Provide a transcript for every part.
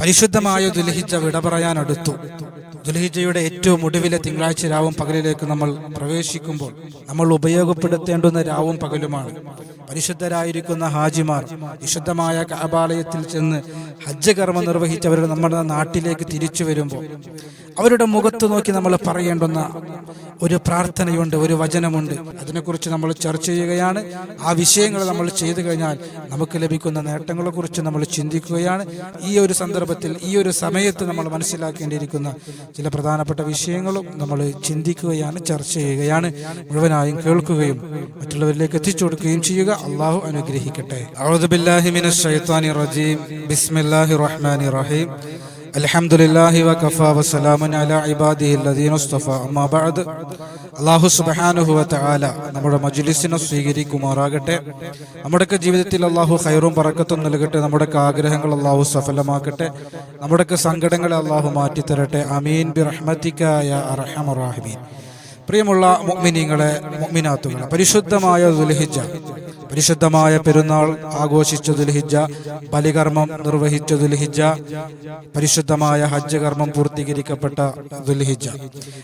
പരിശുദ്ധമായ ദുൽഹിജ വിട പറയാൻ അടുത്തു. ഏറ്റവും ഒടുവിലെ തിങ്കളാഴ്ച രാവും പകലിലേക്ക് നമ്മൾ പ്രവേശിക്കുമ്പോൾ നമ്മൾ ഉപയോഗപ്പെടുത്തേണ്ടുന്ന രാവും പകലുമാണ്. പരിശുദ്ധരായിരിക്കുന്ന ഹാജിമാർ വിശുദ്ധമായ കഅബാലയത്തിൽ ചെന്ന് ഹജ്ജ് കർമ്മം നിർവഹിച്ചവർ നമ്മുടെ നാട്ടിലേക്ക് തിരിച്ചു വരുമ്പോൾ അവരുടെ മുഖത്ത് നോക്കി നമ്മൾ പറയേണ്ടുന്ന ഒരു പ്രാർത്ഥനയുണ്ട് ഒരു വചനമുണ്ട്. അതിനെക്കുറിച്ച് നമ്മൾ ചർച്ച ചെയ്യുകയാണ്. ആ വിഷയങ്ങൾ നമ്മൾ ചെയ്തു കഴിഞ്ഞാൽ നമുക്ക് ലഭിക്കുന്ന നേട്ടങ്ങളെക്കുറിച്ച് നമ്മൾ ചിന്തിക്കുകയാണ്. ഈ ഒരു സന്ദർഭത്തിൽ ഈ ഒരു സമയത്ത് നമ്മൾ മനസ്സിലാക്കേണ്ടിയിരിക്കുന്ന ചില പ്രധാനപ്പെട്ട വിഷയങ്ങളും നമ്മൾ ചിന്തിക്കുകയാണ് ചർച്ച ചെയ്യുകയാണ്. മുഴുവനായും കേൾക്കുകയും മറ്റുള്ളവരിലേക്ക് എത്തിച്ചു കൊടുക്കുകയും ചെയ്യുക. അള്ളാഹു അനുഗ്രഹിക്കട്ടെ. റഹീം. അൽഹംദുലില്ലാഹി വകഫ വസ്സലാമുൻ അലാ ഇബാദിഹി അല്ലദീന ഇസ്തഫ അമ്മാ ബഅദ്. അല്ലാഹു സുബ്ഹാനഹു വ തആല നമ്മുടെ മജ്ലിസിനെ സ്വീകരിക്കുമാറാകട്ടെ. നമ്മുടെയൊക്കെ ജീവിതത്തിൽ അല്ലാഹു ഖൈറും ബറക്കത്തും നൽകട്ടെ. നമ്മുടെയൊക്കെ ആഗ്രഹങ്ങൾ അല്ലാഹു സഫലമാക്കട്ടെ. നമ്മുടെയൊക്കെ സങ്കടങ്ങളെ അല്ലാഹു മാറ്റിത്തരട്ടെ. അമീൻ ബി റഹ്മതിക റഹീമീൻ. പ്രിയമുള്ള മുഅ്മിനീങ്ങളെ മുഅ്മിനാത്തുകളെ പരിശുദ്ധമായ ദുൽഹിജ്ജ പരിശുദ്ധമായ പെരുന്നാൾ ആഘോഷിച്ച ദുൽഹിജ്ജ ബലികർമ്മം നിർവഹിച്ച ദുൽഹിജ്ജ പരിശുദ്ധമായ ഹജ്ജ് കർമ്മം പൂർത്തീകരിക്കപ്പെട്ട ദുൽഹിജ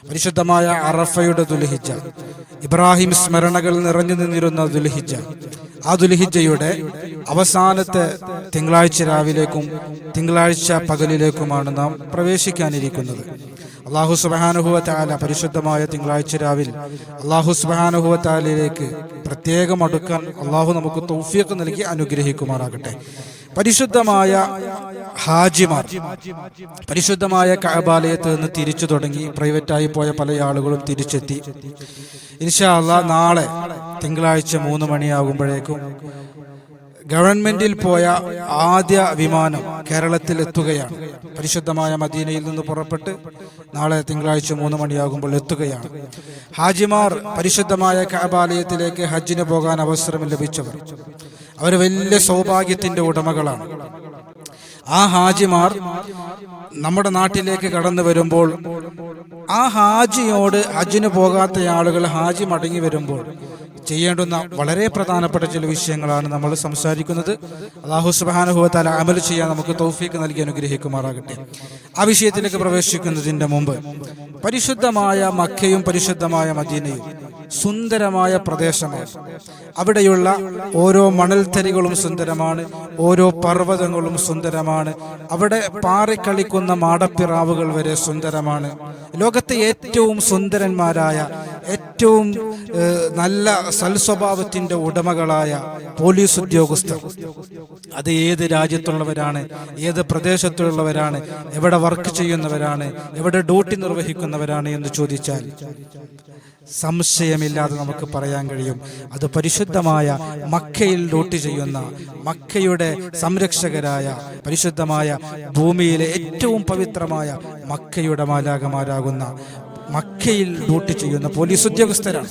പരിശുദ്ധമായ അറഫയുടെ ദുൽഹിജ ഇബ്രാഹിം സ്മരണകൾ നിറഞ്ഞു നിന്നിരുന്ന ദുൽഹിജ ആ ദുൽഹിജയുടെ അവസാനത്തെ തിങ്കളാഴ്ച രാവിലേക്കും തിങ്കളാഴ്ച പകലിലേക്കുമാണ് നാം പ്രവേശിക്കാനിരിക്കുന്നത്. അള്ളാഹു സുബാനുഹുവാല പരിശുദ്ധമായ തിങ്കളാഴ്ച രാവിൽ അള്ളാഹു സുബാനുഹുവ താലയിലേക്ക് പ്രത്യേകം അടുക്കാൻ അള്ളാഹു നമുക്ക് തൗഫീഖ് നൽകി അനുഗ്രഹിക്കുമാറാകട്ടെ. പരിശുദ്ധമായ ഹാജിമാർ പരിശുദ്ധമായ കഅബാലയത്ത് നിന്ന് തിരിച്ചു തുടങ്ങി പ്രൈവറ്റായി പോയ പല ആളുകളും തിരിച്ചെത്തി. ഇൻഷാ അള്ളാ നാളെ തിങ്കളാഴ്ച മൂന്ന് മണിയാകുമ്പോഴേക്കും ഗവൺമെന്റിൽ പോയ ആദ്യ വിമാനം കേരളത്തിൽ എത്തുകയാണ് പരിശുദ്ധമായ മദീനയിൽ നിന്ന് പുറപ്പെട്ട് നാളെ തിങ്കളാഴ്ച മൂന്ന് മണിയാകുമ്പോൾ എത്തുകയാണ്. ഹാജിമാർ പരിശുദ്ധമായ കാബാലയത്തിലേക്ക് ഹജ്ജിന് പോകാൻ അവസരം ലഭിച്ചവർ. അവർ വലിയ സൗഭാഗ്യത്തിന്റെ ഉടമകളാണ്. ആ ഹാജിമാർ നമ്മുടെ നാട്ടിലേക്ക് കടന്നു വരുമ്പോൾ ആ ഹാജിയോട് ഹജ്ജിന് പോകാത്ത ആളുകൾ ഹാജി മടങ്ങി വരുമ്പോൾ ചെയ്യേണ്ടുന്ന വളരെ പ്രധാനപ്പെട്ട ചില വിഷയങ്ങളാണ് നമ്മൾ സംസാരിക്കുന്നത്. അള്ളാഹു സുബാനുഭവത്താൽ അമൽ ചെയ്യാൻ നമുക്ക് തൗഫീക്ക് നൽകി അനുഗ്രഹിക്കുമാറാകട്ടെ. ആ വിഷയത്തിലേക്ക് പ്രവേശിക്കുന്നതിന്റെ മുമ്പ് പരിശുദ്ധമായ മക്കയും പരിശുദ്ധമായ മദീനയും സുന്ദരമായ പ്രദേശമാണ്. അവിടെയുള്ള ഓരോ മണൽത്തരികളും സുന്ദരമാണ് ഓരോ പർവതങ്ങളും സുന്ദരമാണ്. അവിടെ പാറിക്കളിക്കുന്ന മാടപ്പിറാവുകൾ വരെ സുന്ദരമാണ്. ലോകത്തെ ഏറ്റവും സുന്ദരന്മാരായ ഏറ്റവും നല്ല സൽസ്വഭാവത്തിന്റെ ഉടമകളായ പോലീസ് ഉദ്യോഗസ്ഥർ. അത് ഏത് രാജ്യത്തുള്ളവരാണ് ഏത് പ്രദേശത്തുള്ളവരാണ് എവിടെ വർക്ക് ചെയ്യുന്നവരാണ് എവിടെ ഡ്യൂട്ടി നിർവഹിക്കുന്നവരാണ് എന്ന് ചോദിച്ചാൽ സംശയമില്ലാതെ നമുക്ക് പറയാൻ കഴിയും. അത് പരിശുദ്ധമായ മക്കയിൽ ഡ്യൂട്ടി ചെയ്യുന്ന മക്കയുടെ സംരക്ഷകരായ പരിശുദ്ധമായ ഭൂമിയിലെ ഏറ്റവും പവിത്രമായ മക്കയുടെ മാലാകമാരാകുന്ന മക്കയിൽ ഡ്യൂട്ടി ചെയ്യുന്ന പോലീസ് ഉദ്യോഗസ്ഥരാണ്.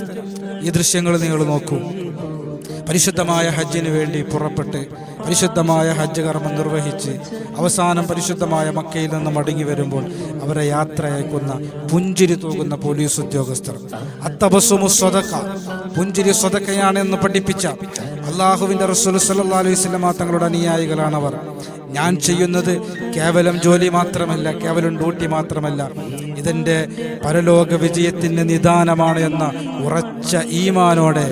ഈ ദൃശ്യങ്ങൾ നിങ്ങൾ നോക്കൂ. പരിശുദ്ധമായ ഹജ്ജിന് വേണ്ടി പുറപ്പെട്ട് പരിശുദ്ധമായ ഹജ്ജ് കർമ്മം നിർവഹിച്ച് അവസാനം പരിശുദ്ധമായ മക്കയിൽ നിന്ന് മടങ്ങി വരുമ്പോൾ അവരെ യാത്ര അയക്കുന്ന പുഞ്ചിരി തൂകുന്ന പോലീസ് ഉദ്യോഗസ്ഥർ. അത്തബസുമു സ്വതക്ക. പുഞ്ചിരി സ്വതക്കയാണ് എന്ന് പഠിപ്പിച്ച അള്ളാഹുവിന്റെ റസൂൽ സല്ലാ അലൈഹി വസല്ലമ തങ്ങളുടെ അനുയായികളാണവർ. ഞാൻ ചെയ്യുന്നത് കേവലം ജോലി മാത്രമല്ല കേവലം ഡ്യൂട്ടി മാത്രമല്ല. ഇതെന്റെ പരലോക വിജയത്തിന്റെ നിദാനമാണ് എന്ന ഉറച്ച ഈമാനോടെ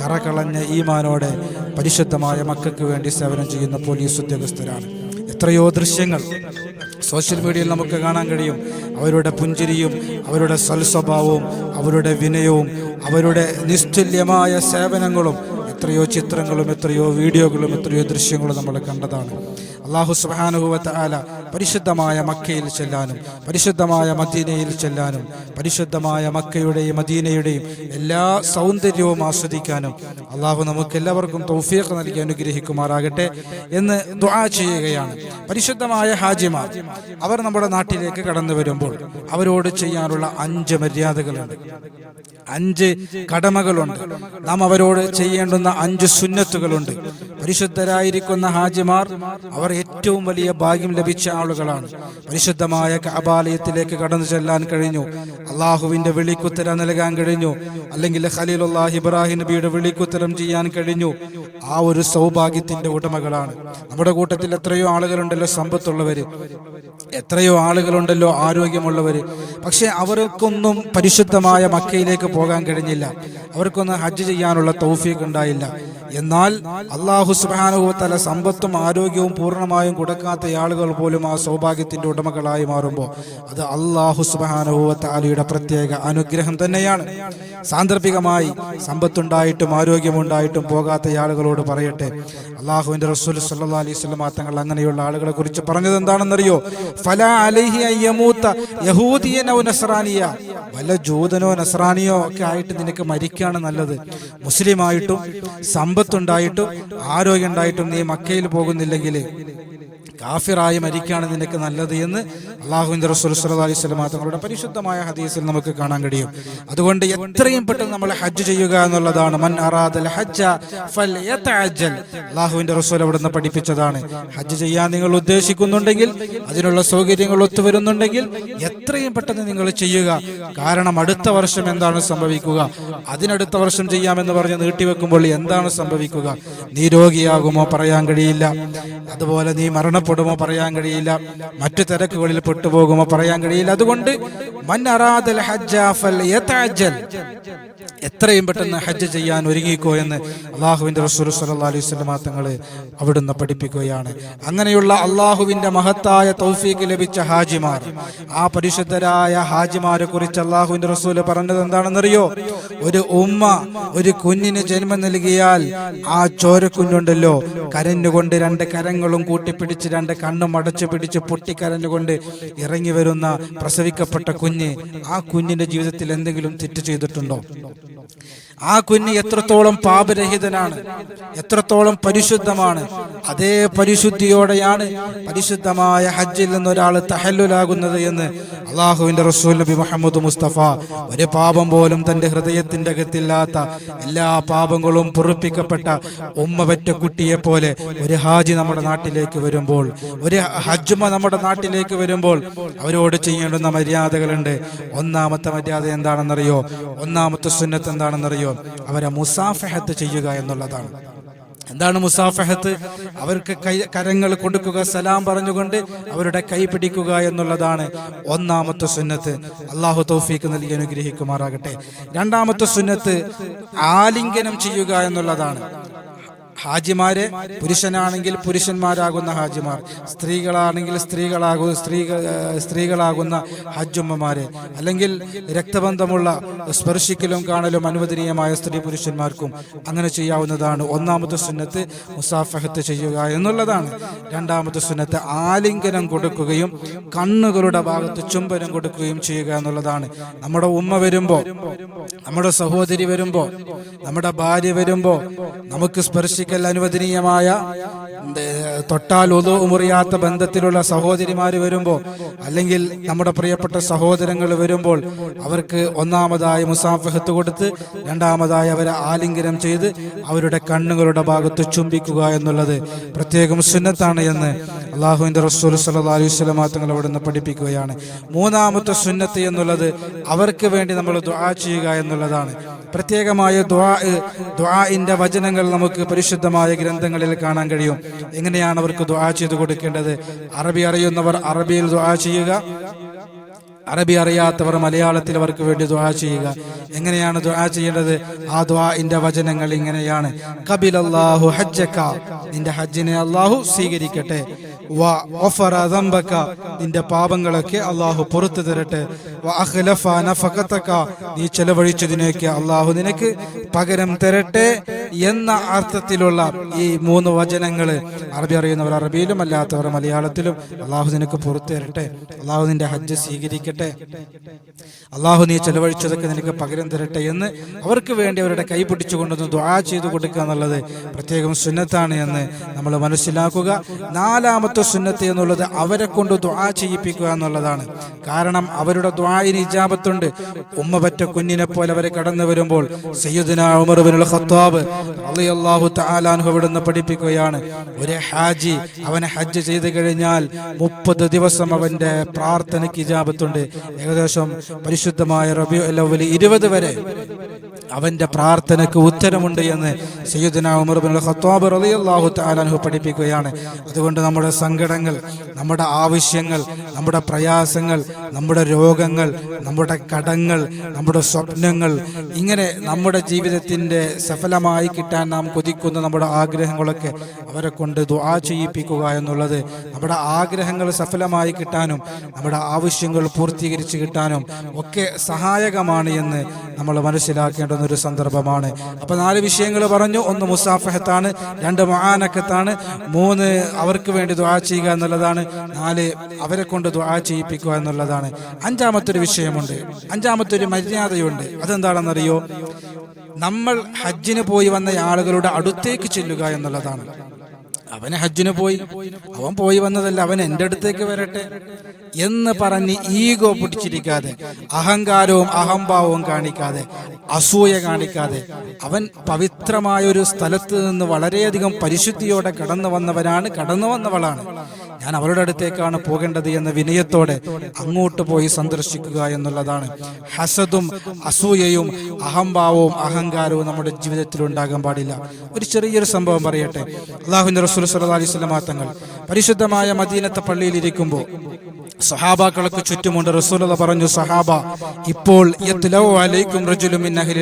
കറകളഞ്ഞ ഈമാനോടെ പരിശുദ്ധമായ മക്കൾക്ക് വേണ്ടി സേവനം ചെയ്യുന്ന പോലീസ് ഉദ്യോഗസ്ഥരാണ്. എത്രയോ ദൃശ്യങ്ങൾ സോഷ്യൽ മീഡിയയിൽ നമുക്ക് കാണാൻ കഴിയും. അവരുടെ പുഞ്ചിരിയും അവരുടെ സൽസ്വഭാവവും അവരുടെ വിനയവും അവരുടെ നിസ്തുല്യമായ സേവനങ്ങളും എത്രയോ ചിത്രങ്ങളും എത്രയോ വീഡിയോകളും എത്രയോ ദൃശ്യങ്ങളും നമ്മൾ കണ്ടതാണ്. അള്ളാഹു സുബാനുഭവത്ത് ആല പരിശുദ്ധമായ മക്കയിൽ ചെല്ലാനും പരിശുദ്ധമായ മദീനയിൽ ചെല്ലാനും പരിശുദ്ധമായ മക്കയുടെയും മദീനയുടെയും എല്ലാ സൗന്ദര്യവും ആസ്വദിക്കാനും അള്ളാഹു നമുക്ക് എല്ലാവർക്കും തൗഫീഖ് നൽകി അനുഗ്രഹിക്കുമാറാകട്ടെ എന്ന് ദുആ ചെയ്യുകയാണ്. പരിശുദ്ധമായ ഹാജിമാർ അവർ നമ്മുടെ നാട്ടിലേക്ക് കടന്നു വരുമ്പോൾ അവരോട് ചെയ്യാനുള്ള അഞ്ച് മര്യാദകളുണ്ട്. അഞ്ച് കടമകളുണ്ട്. നാം അവരോട് ചെയ്യേണ്ടുന്ന അഞ്ച് സുന്നത്തുകളുണ്ട്. പരിശുദ്ധരായിരിക്കുന്ന ഹാജിമാർ അവർ ഏറ്റവും വലിയ ഭാഗ്യം ലഭിച്ച ആളുകളാണ്. പരിശുദ്ധമായ കബാലയത്തിലേക്ക് കടന്നു ചെല്ലാൻ കഴിഞ്ഞു. അള്ളാഹുവിന്റെ വിളിക്കുത്തരം നൽകാൻ കഴിഞ്ഞു. അല്ലെങ്കിൽ ഖലീലുല്ലാഹ് ഇബ്രാഹിം നബിയുടെ വിളിക്കുത്തരം ചെയ്യാൻ കഴിഞ്ഞു. ആ ഒരു സൗഭാഗ്യത്തിന്റെ ഉടമകളാണ്. നമ്മുടെ കൂട്ടത്തിൽ എത്രയോ ആളുകളുണ്ടല്ലോ സമ്പത്തുള്ളവര്. എത്രയോ ആളുകളുണ്ടല്ലോ ആരോഗ്യമുള്ളവര്. പക്ഷെ അവർക്കൊന്നും പരിശുദ്ധമായ മക്കയിലേക്ക് പോകാൻ കഴിഞ്ഞില്ല. അവർക്കൊന്നും ഹജ്ജ് ചെയ്യാനുള്ള തൗഫീഖ് ഉണ്ടായില്ല. എന്നാൽ അള്ളാഹു സുബാനുഭവത്തല സമ്പത്തും ആരോഗ്യവും പൂർണമായും കൊടുക്കാത്ത ആളുകൾ പോലും ആ സൗഭാഗ്യത്തിന്റെ ഉടമകളായി മാറുമ്പോൾ അത് അള്ളാഹു സുബാനുഭവത്താലയുടെ പ്രത്യേക അനുഗ്രഹം തന്നെയാണ്. സാന്ദർഭികമായി സമ്പത്തുണ്ടായിട്ടും ആരോഗ്യമുണ്ടായിട്ടും പോകാത്ത ആളുകളോട് പറയട്ടെ. അള്ളാഹുവിന്റെ റസൂൽ സല്ലാ അലൈഹി സ്വലം തങ്ങൾ അങ്ങനെയുള്ള ആളുകളെ കുറിച്ച് പറഞ്ഞത് എന്താണെന്നറിയോ? ഫല അലഹി യഹൂദിയനോ നസ്രാനിയ? വല്ല ജൂതനോ നസ്രാനിയോ ഒക്കെ ആയിട്ട് നിനക്ക് മരിക്കുകയാണ് നല്ലത്. മുസ്ലിമായിട്ടും സമ്പത്തുണ്ടായിട്ടും ആരോഗ്യം ഉണ്ടായിട്ടും നീ മക്കയിൽ പോകുന്നില്ലെങ്കിൽ കാഫിറായി മരിക്കാണ് നിനക്ക് നല്ലത് എന്ന് അള്ളാഹുവിന്റെ റസൂൽ സല്ലല്ലാഹു അലൈഹി വസല്ലം തങ്ങളുടെ പരിശുദ്ധമായ ഹദീസിൽ നമുക്ക് കാണാൻ കഴിയും. അതുകൊണ്ട് എത്രയും പെട്ടെന്ന് നമ്മൾ ഹജ്ജ് ചെയ്യുക എന്നുള്ളതാണ്. മൻ അറാദൽ ഹജ്ജ അള്ളാഹുവിന്റെ റസൂൽ അവിടുന്ന് പഠിപ്പിച്ചതാണ്. ഹജ്ജ് ചെയ്യാൻ നിങ്ങൾ ഉദ്ദേശിക്കുന്നുണ്ടെങ്കിൽ അതിനുള്ള സൗകര്യങ്ങൾ ഒത്തുവരുന്നുണ്ടെങ്കിൽ എത്രയും പെട്ടെന്ന് നിങ്ങൾ ചെയ്യുക. കാരണം അടുത്ത വർഷം എന്താണ് സംഭവിക്കുക? അതിനടുത്ത വർഷം ചെയ്യാമെന്ന് പറഞ്ഞ് നീട്ടിവെക്കുമ്പോൾ എന്താണ് സംഭവിക്കുക? നീ രോഗിയാകുമോ? പറയാൻ കഴിയില്ല. അതുപോലെ നീ മരണപ്പെടുമോ പറയാൻ കഴിയില്ല. മറ്റു തിരക്കുകളിൽ പെട്ടുപോകുമോ പറയാൻ കഴിയില്ല. അതുകൊണ്ട് എത്രയും പെട്ടെന്ന് ഹജ്ജ് ചെയ്യാൻ ഒരുങ്ങിക്കോ എന്ന് അള്ളാഹുവിന്റെ റസൂൽ സല്ലാ അലൈഹി വസല്ലം തങ്ങൾ അവിടുന്ന് പഠിപ്പിക്കുകയാണ്. അങ്ങനെയുള്ള അള്ളാഹുവിന്റെ മഹത്തായ തൗഫീക്ക് ലഭിച്ച ഹാജിമാർ ആ പരിശുദ്ധരായ ഹാജിമാരെ കുറിച്ച് അള്ളാഹുവിന്റെ റസൂൽ പറഞ്ഞത് എന്താണെന്നറിയോ? ഒരു ഉമ്മ ഒരു കുഞ്ഞിന് ജന്മം നൽകിയാൽ ആ ചോരക്കുഞ്ഞുണ്ടല്ലോ. കരഞ്ഞുകൊണ്ട് രണ്ട് കരങ്ങളും കൂട്ടിപ്പിടിച്ച് രണ്ട് കണ്ണും അടച്ചു പിടിച്ച് പൊട്ടിക്കരഞ്ഞുകൊണ്ട് ഇറങ്ങി വരുന്ന പ്രസവിക്കപ്പെട്ട കുഞ്ഞ് ആ കുഞ്ഞിന്റെ ജീവിതത്തിൽ എന്തെങ്കിലും തെറ്റ് ചെയ്തിട്ടുണ്ടോ? ആ കുഞ്ഞ് എത്രത്തോളം പാപരഹിതനാണ് എത്രത്തോളം പരിശുദ്ധമാണ് അതേ പരിശുദ്ധിയോടെയാണ് പരിശുദ്ധമായ ഹജ്ജിൽ നിന്ന് ഒരാൾ തഹല്ലുലാകുന്നത് എന്ന് അള്ളാഹുവിന്റെ റസൂൽ നബി മുഹമ്മദ് മുസ്തഫ ഒരു പാപം പോലും തന്റെ ഹൃദയത്തിന്റെ അകത്തില്ലാത്ത എല്ലാ പാപങ്ങളും പൊറുപ്പിക്കപ്പെട്ട ഉമ്മ പറ്റ കുട്ടിയെ പോലെ ഒരു ഹാജി നമ്മുടെ നാട്ടിലേക്ക് വരുമ്പോൾ ഒരു ഹജ്ജുമ നമ്മുടെ നാട്ടിലേക്ക് വരുമ്പോൾ അവരോട് ചെയ്യേണ്ടുന്ന മര്യാദകളുണ്ട്. ഒന്നാമത്തെ മര്യാദ എന്താണെന്നറിയോ? ഒന്നാമത്തെ സുന്നത്ത് എന്താണെന്നറിയോ? അവരെ മുസാഫഹത്ത് ചെയ്യുക എന്നുള്ളതാണ്. എന്താണ് മുസാഫഹത്ത്? അവർക്ക് കൈ കരങ്ങൾ കൊടുക്കുക സലാം പറഞ്ഞുകൊണ്ട് അവരുടെ കൈ പിടിക്കുക എന്നുള്ളതാണ് ഒന്നാമത്തെ സുന്നത്ത്. അള്ളാഹു തൗഫീക്ക് നൽകി അനുഗ്രഹിക്കുമാറാകട്ടെ. രണ്ടാമത്തെ സുന്നത്ത് ആലിംഗനം ചെയ്യുക എന്നുള്ളതാണ്. ഹാജിമാരെ പുരുഷനാണെങ്കിൽ പുരുഷന്മാരാകുന്ന ഹാജിമാർ സ്ത്രീകളാണെങ്കിൽ സ്ത്രീകളാകുന്ന സ്ത്രീകൾ സ്ത്രീകളാകുന്ന ഹജ്ജുമ്മമാര് അല്ലെങ്കിൽ രക്തബന്ധമുള്ള സ്പർശിക്കലും കാണലും അനുവദനീയമായ സ്ത്രീ പുരുഷന്മാർക്കും അങ്ങനെ ചെയ്യാവുന്നതാണ്. ഒന്നാമത്തെ സുന്നത്ത് മുസാഫഹത്ത് ചെയ്യുക എന്നുള്ളതാണ്. രണ്ടാമത്തെ സുന്നത്ത് ആലിംഗനം കൊടുക്കുകയും കണ്ണുകളുടെ ഭാഗത്ത് ചുംബനം കൊടുക്കുകയും ചെയ്യുക എന്നുള്ളതാണ്. നമ്മുടെ ഉമ്മ വരുമ്പോ നമ്മുടെ സഹോദരി വരുമ്പോ നമ്മുടെ ഭാര്യ വരുമ്പോ നമുക്ക് സ്പർശിക്കാൻ അനുവദനീയമായ തൊട്ടാൽ ഒതു മുറിയാത്ത ബന്ധത്തിലുള്ള സഹോദരിമാർ വരുമ്പോൾ അല്ലെങ്കിൽ നമ്മുടെ പ്രിയപ്പെട്ട സഹോദരങ്ങൾ വരുമ്പോൾ അവർക്ക് ഒന്നാമതായി മുസാഫഹത്ത് കൊടുത്ത് രണ്ടാമതായി അവരെ ആലിംഗനം ചെയ്ത് അവരുടെ കണ്ണുകളുടെ ഭാഗത്ത് ചുംബിക്കുക എന്നുള്ളത് പ്രത്യേകം സുന്നത്താണ് എന്ന് അള്ളാഹുവിന്റെ റസൂൽ സല്ലല്ലാഹു അലൈഹി വസല്ലം തങ്ങൾ അവിടെ നിന്ന് പഠിപ്പിക്കുകയാണ്. മൂന്നാമത്തെ സുന്നത്ത് എന്നുള്ളത് അവർക്ക് വേണ്ടി നമ്മൾ ദുആ ചെയ്യുക എന്നുള്ളതാണ്. പ്രത്യേകമായ ദുആ ദ്വാ വചനങ്ങൾ നമുക്ക് പരിശുദ്ധമായ ഗ്രന്ഥങ്ങളിൽ കാണാൻ കഴിയും. എങ്ങനെയാണ് അവർക്ക് ദുആ ചെയ്തു കൊടുക്കേണ്ടത്? അറബി അറിയുന്നവർ അറബിയിൽ ദുആ ചെയ്യുക. അറബി അറിയാത്തവർ മലയാളത്തിൽ അവർക്ക് വേണ്ടി ദുആ ചെയ്യുക. എങ്ങനെയാണ് ദുആ ചെയ്യേണ്ടത്? ആ ദുആഇന്റെ വചനങ്ങൾ ഇങ്ങനെയാണ്. കബിൽ അള്ളാഹു ഹജ്ജക നിന്റെ ഹജ്ജിനെ അല്ലാഹു സ്വീകരിക്കട്ടെ. വ നിന്റെ പാപങ്ങളൊക്കെ അല്ലാഹു പുറത്തു തരട്ടെ. വ അഖ്ലഫ നഫഖതക നീ ചെലവഴിച്ചതിനൊക്കെ അല്ലാഹു നിനക്ക് പകരം തരട്ടെ എന്ന അർത്ഥത്തിലുള്ള ഈ മൂന്ന് വചനങ്ങൾ അറബി അറിയുന്നവർ അറബിയിലും അല്ലാത്തവർ മലയാളത്തിലും അള്ളാഹു നിനക്ക് പുറത്തു തരട്ടെ. അള്ളാഹു നിന്റെ ഹജ്ജ് സ്വീകരിക്കട്ടെ. അള്ളാഹു നീ ചെലവഴിച്ചതൊക്കെ നിനക്ക് പകരം തരട്ടെ എന്ന് അവർക്ക് വേണ്ടി അവരുടെ കൈ പിടിച്ചുകൊണ്ടൊന്ന് ദ്വാ ചെയ്തു കൊടുക്കുക എന്നുള്ളത് പ്രത്യേകം സുന്നത്താണ് എന്ന് നമ്മൾ മനസ്സിലാക്കുക. നാലാമത്തെ സുന്നത്ത് എന്നുള്ളത് അവരെ കൊണ്ട് ദ്വാ ചെയ്യിപ്പിക്കുക എന്നുള്ളതാണ്. കാരണം അവരുടെ ദ്വായിന് ഇജാപത്തുണ്ട് ഉമ്മ പറ്റ കുഞ്ഞിനെ പോലെ അവരെ കടന്നു വരുമ്പോൾ ഖത്താബ് പഠിപ്പിക്കുകയാണ്. ഒരു ഹാജി അവനെ ഹജ്ജ് ചെയ്ത് കഴിഞ്ഞാൽ മുപ്പത് ദിവസം അവന്റെ പ്രാർത്ഥനയ്ക്ക് ഇജാബത്തുണ്ട്. ഏകദേശം പരിശുദ്ധമായ റബി അല്ല ഇരുപത് വരെ അവന്റെ പ്രാർത്ഥനയ്ക്ക് ഉത്തരമുണ്ട് എന്ന് സയ്യിദ്ന ഉമർ ബിൻ ഖത്താബ് റളിയല്ലാഹു തആല അൻഹു പഠിപ്പിക്കുകയാണ്. അതുകൊണ്ട് നമ്മുടെ സങ്കടങ്ങൾ നമ്മുടെ ആവശ്യങ്ങൾ നമ്മുടെ പ്രയാസങ്ങൾ നമ്മുടെ രോഗങ്ങൾ നമ്മുടെ കടങ്ങൾ നമ്മുടെ സ്വപ്നങ്ങൾ ഇങ്ങനെ നമ്മുടെ ജീവിതത്തിന്റെ സഫലമായി കിട്ടാൻ നാം കൊതിക്കുന്ന നമ്മുടെ ആഗ്രഹങ്ങളൊക്കെ അവരെ കൊണ്ട് ദുആ ചെയ്യിപ്പിക്കുക എന്നുള്ളത് നമ്മുടെ ആഗ്രഹങ്ങൾ സഫലമായി കിട്ടാനും നമ്മുടെ ആവശ്യങ്ങൾ പൂർത്തീകരിച്ച് കിട്ടാനും ഒക്കെ സഹായകമാണ് എന്ന് നമ്മൾ മനസ്സിലാക്കേണ്ടുന്ന ഒരു സന്ദർഭമാണ്. അപ്പൊ നാല് വിഷയങ്ങൾ പറഞ്ഞു. ഒന്ന് മുസാഫഹത്താണ് രണ്ട് മഹാനക്കത്താണ്. മൂന്ന് അവർക്ക് വേണ്ടി ദുആ ചെയ്യുക എന്നുള്ളതാണ്. നാല് അവരെ കൊണ്ട് ദുആ ചെയ്യിപ്പിക്കുക എന്നുള്ളതാണ്. അഞ്ചാമത്തെ ഒരു വിഷയമുണ്ട്. അഞ്ചാമത്തെ ഒരു മര്യാദയുണ്ട്. അതെന്താണെന്നറിയോ? നമ്മൾ ഹജ്ജിന് പോയി വന്ന ആളുകളുടെ അടുത്തേക്ക് ചെല്ലുക എന്നുള്ളതാണ്. അവന് ഹജ്ജിന് പോയി. അവൻ പോയി വന്നതല്ല അവൻ എന്റെ അടുത്തേക്ക് വരട്ടെ എന്ന് പറഞ്ഞ് ഈഗോ പിടിച്ചിരിക്കാതെ അഹങ്കാരവും അഹംഭാവവും കാണിക്കാതെ അസൂയ കാണിക്കാതെ അവൻ പവിത്രമായ ഒരു സ്ഥലത്ത് നിന്ന് വളരെയധികം പരിശുദ്ധിയോടെ കടന്നു വന്നവനാണ് കടന്നു വന്നവളാണ്. ഞാൻ അവരുടെ അടുത്തേക്കാണ് പോകേണ്ടത് എന്ന വിനയത്തോടെ അങ്ങോട്ട് പോയി സന്ദർശിക്കുക എന്നുള്ളതാണ്. ഹസദും അസൂയയും അഹംഭാവവും അഹങ്കാരവും നമ്മുടെ ജീവിതത്തിൽ ഉണ്ടാകാൻ പാടില്ല. ഒരു ചെറിയൊരു സംഭവം പറയട്ടെ. അള്ളാഹുന്റെ റസൂൽ സല്ലല്ലാഹു അലൈഹി തങ്ങൾ പരിശുദ്ധമായ മദീനത്തെ പള്ളിയിൽ ഇരിക്കുമ്പോൾ സഹാബാക്കൾക്ക് ചുറ്റുമുണ്ട്. റസൂലത പറഞ്ഞു സഹാബ ഇപ്പോൾ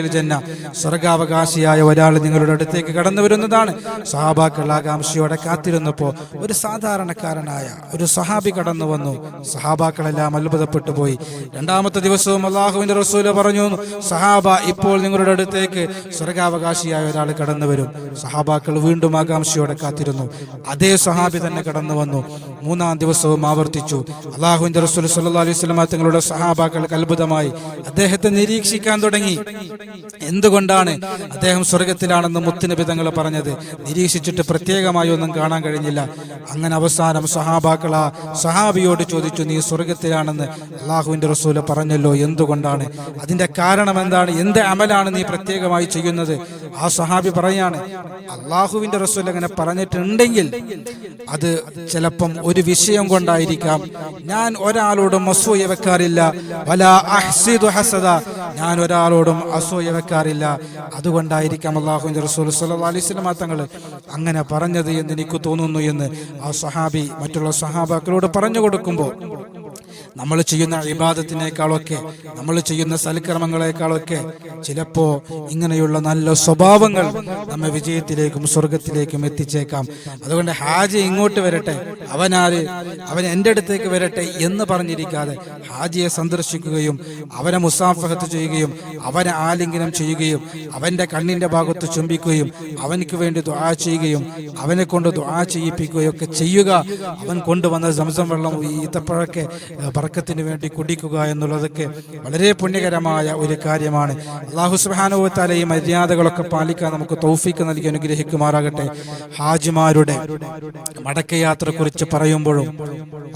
ജന്ന. സ്വർഗാവകാശിയായ ഒരാൾ നിങ്ങളുടെ അടുത്തേക്ക് കടന്നു വരുന്നതാണ്. സഹാബാക്കൾ ആകാംക്ഷയോടെ കാത്തിരുന്നപ്പോൾ ഒരു സാധാരണക്കാരനായ ഒരു സഹാബി കടന്നു വന്നു. സഹാബാക്കളെല്ലാം അത്ഭുതപ്പെട്ടു പോയി. രണ്ടാമത്തെ ദിവസവും അള്ളാഹുവിന്റെ റസൂല പറഞ്ഞു സഹാബ ഇപ്പോൾ നിങ്ങളുടെ അടുത്തേക്ക് സ്വർഗാവകാശിയായ ഒരാൾ കടന്നു വരും. സഹാബാക്കൾ വീണ്ടും ആകാംക്ഷയോടെ കാത്തിരുന്നു. അതേ സഹാബി തന്നെ കടന്നു വന്നു. മൂന്നാം ദിവസവും ആവർത്തിച്ചു. അള്ളാഹുവിന്റെ റസൂൽ സല്ലു അലൈഹി വസല്ലമ തങ്ങളുടെ സഹാബാക്കൾക്ക് അത്ഭുതമായി അദ്ദേഹത്തെ നിരീക്ഷിക്കാൻ തുടങ്ങി. എന്തുകൊണ്ടാണ് അദ്ദേഹം സ്വർഗത്തിലാണെന്ന് മുത്തുനബി തങ്ങൾ പറഞ്ഞത്? നിരീക്ഷിച്ചിട്ട് പ്രത്യേകമായി ഒന്നും കാണാൻ കഴിഞ്ഞില്ല. അങ്ങനെ അവസാനം സഹാബാക്കൾ ആ സഹാബിയോട് ചോദിച്ചു നീ സ്വർഗത്തിലാണെന്ന് അള്ളാഹുവിന്റെ റസൂൽ പറഞ്ഞല്ലോ എന്തുകൊണ്ടാണ്? അതിന്റെ കാരണം എന്താണ്? എന്ത് അമലാണ് നീ പ്രത്യേകമായി ചെയ്യുന്നത്? ആ സഹാബി പറയാണ് അള്ളാഹുവിന്റെ റസൂൽ അങ്ങനെ പറഞ്ഞിട്ടുണ്ടെങ്കിൽ അത് ചിലപ്പം ഒരു വിഷയം കൊണ്ടായിരിക്കാം. ഞാൻ ഒരാളോടും അസൂയ വെക്കാറില്ല. വല അഹ്സിദു ഹസദ. ഞാൻ ഒരാളോടും അസൂയ വെക്കാറില്ല. അതുകൊണ്ടായിരിക്കാം അള്ളാഹുവിന്റെ റസൂൽ സല്ലാ അലൈഹി വസല്ലം തങ്ങൾ അങ്ങനെ പറഞ്ഞത് എന്ന് എനിക്ക് തോന്നുന്നു എന്ന് ആ സഹാബി മറ്റുള്ള സഹാബാക്കളോട് പറഞ്ഞു കൊടുക്കുമ്പോൾ നമ്മൾ ചെയ്യുന്ന വിവാദത്തിനേക്കാളൊക്കെ നമ്മൾ ചെയ്യുന്ന സൽക്രമങ്ങളെക്കാളൊക്കെ ചിലപ്പോ ഇങ്ങനെയുള്ള നല്ല സ്വഭാവങ്ങൾ നമ്മെ വിജയത്തിലേക്കും സ്വർഗത്തിലേക്കും എത്തിച്ചേക്കാം. അതുകൊണ്ട് ഹാജി ഇങ്ങോട്ട് വരട്ടെ അവനാര് അവൻ എന്റെ അടുത്തേക്ക് വരട്ടെ എന്ന് പറഞ്ഞിരിക്കാതെ ഹാജിയെ സന്ദർശിക്കുകയും അവനെ മുസാഫഹത്ത് ചെയ്യുകയും അവനെ ആലിംഗനം ചെയ്യുകയും അവന്റെ കണ്ണിന്റെ ഭാഗത്ത് ചുംബിക്കുകയും അവനക്ക് വേണ്ടി ദുആ ചെയ്യുകയും അവനെ കൊണ്ട് ദുആ ചെയ്യിപ്പിക്കുകയും ഒക്കെ ചെയ്യുക. അവൻ കൊണ്ടുവന്ന സംസം വെള്ളം ഈത്തപ്പഴക്കെ ബർക്കത്തിന് വേണ്ടി കുടിക്കുക എന്നുള്ളതൊക്കെ വളരെ പുണ്യകരമായ ഒരു കാര്യമാണ്. അള്ളാഹു സുബാനുവത്താല ഈ മര്യാദകളൊക്കെ പാലിക്കാൻ നമുക്ക് തൗഫീക്ക് നൽകി അനുഗ്രഹിക്കുമാറാകട്ടെ. ഹാജിമാരുടെ മടക്കയാത്ര മടക്കയാത്രയെക്കുറിച്ച് പറയുമ്പോഴും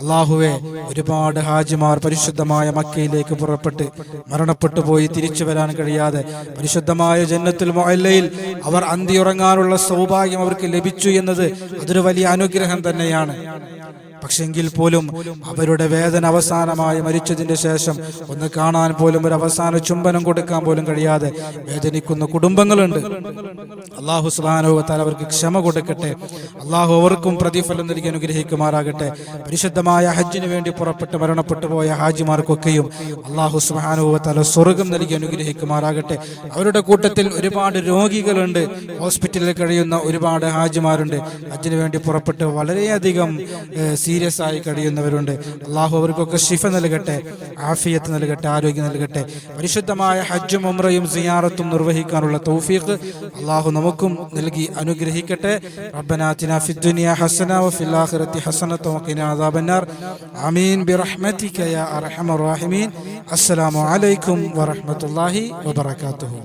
അള്ളാഹുവെ ഒരുപാട് ഹാജിമാർ പരിശുദ്ധമായ മക്കയിലേക്ക് പുറപ്പെട്ട് മരണപ്പെട്ടു പോയി തിരിച്ചു വരാൻ കഴിയാതെ പരിശുദ്ധമായ ജന്നത്തുൽ മൊഹല്ലയിൽ അവർ അന്തിയുറങ്ങാനുള്ള സൗഭാഗ്യം അവർക്ക് ലഭിച്ചു എന്നത് അതൊരു വലിയ അനുഗ്രഹം തന്നെയാണ്. പക്ഷെങ്കിൽ പോലും അവരുടെ വേദന അവസാനമായി മരിച്ചതിന്റെ ശേഷം ഒന്ന് കാണാൻ പോലും ഒരു അവസാന ചുംബനം കൊടുക്കാൻ പോലും കഴിയാതെ വേദനിക്കുന്ന കുടുംബങ്ങളുണ്ട്. അള്ളാഹു സുബാനുഭവത്താൽ അവർക്ക് ക്ഷമ കൊടുക്കട്ടെ. അള്ളാഹു അവർക്കും പ്രതിഫലം നൽകി അനുഗ്രഹിക്കുമാറാകട്ടെ. പരിശുദ്ധമായ ഹജ്ജിന് വേണ്ടി പുറപ്പെട്ട് മരണപ്പെട്ടു പോയ ഹാജിമാർക്കൊക്കെയും അള്ളാഹു സുബാനുഭവത്താല സ്വർഗം നൽകി അനുഗ്രഹിക്കുമാറാകട്ടെ. അവരുടെ കൂട്ടത്തിൽ ഒരുപാട് രോഗികളുണ്ട്. ഹോസ്പിറ്റലിൽ കഴിയുന്ന ഒരുപാട് ഹാജിമാരുണ്ട്. ഹജ്ജിന് വേണ്ടി പുറപ്പെട്ട് വളരെയധികം സീരിയസ് ആയി കഴിയുന്നവരുണ്ട്. അള്ളാഹു അവർക്കൊക്കെ ഷിഫ നൽകട്ടെ ആഫിയത്ത് നൽകട്ടെ ആരോഗ്യം നൽകട്ടെ. പരിശുദ്ധമായ ഹജ്ജും ഉമ്രയും സിയാറത്തും നിർവഹിക്കാനുള്ള തൗഫീഖ് അള്ളാഹു നമുക്കും നൽകി അനുഗ്രഹിക്കട്ടെ. റബ്ബനാത്തിന ഫിദ്ദുനിയ ഫിദ് ദുനിയ ഹസന വഫിൽ ആഖിറത്തി ഹസനത അദാബന്നാർ. ആമീൻ ബിറഹ്മതിക യാ അർഹമർ റഹീമീൻ. അസ്സലാമു അലൈക്കും വറഹ്മത്തുള്ളാഹി വബറകാതുഹു.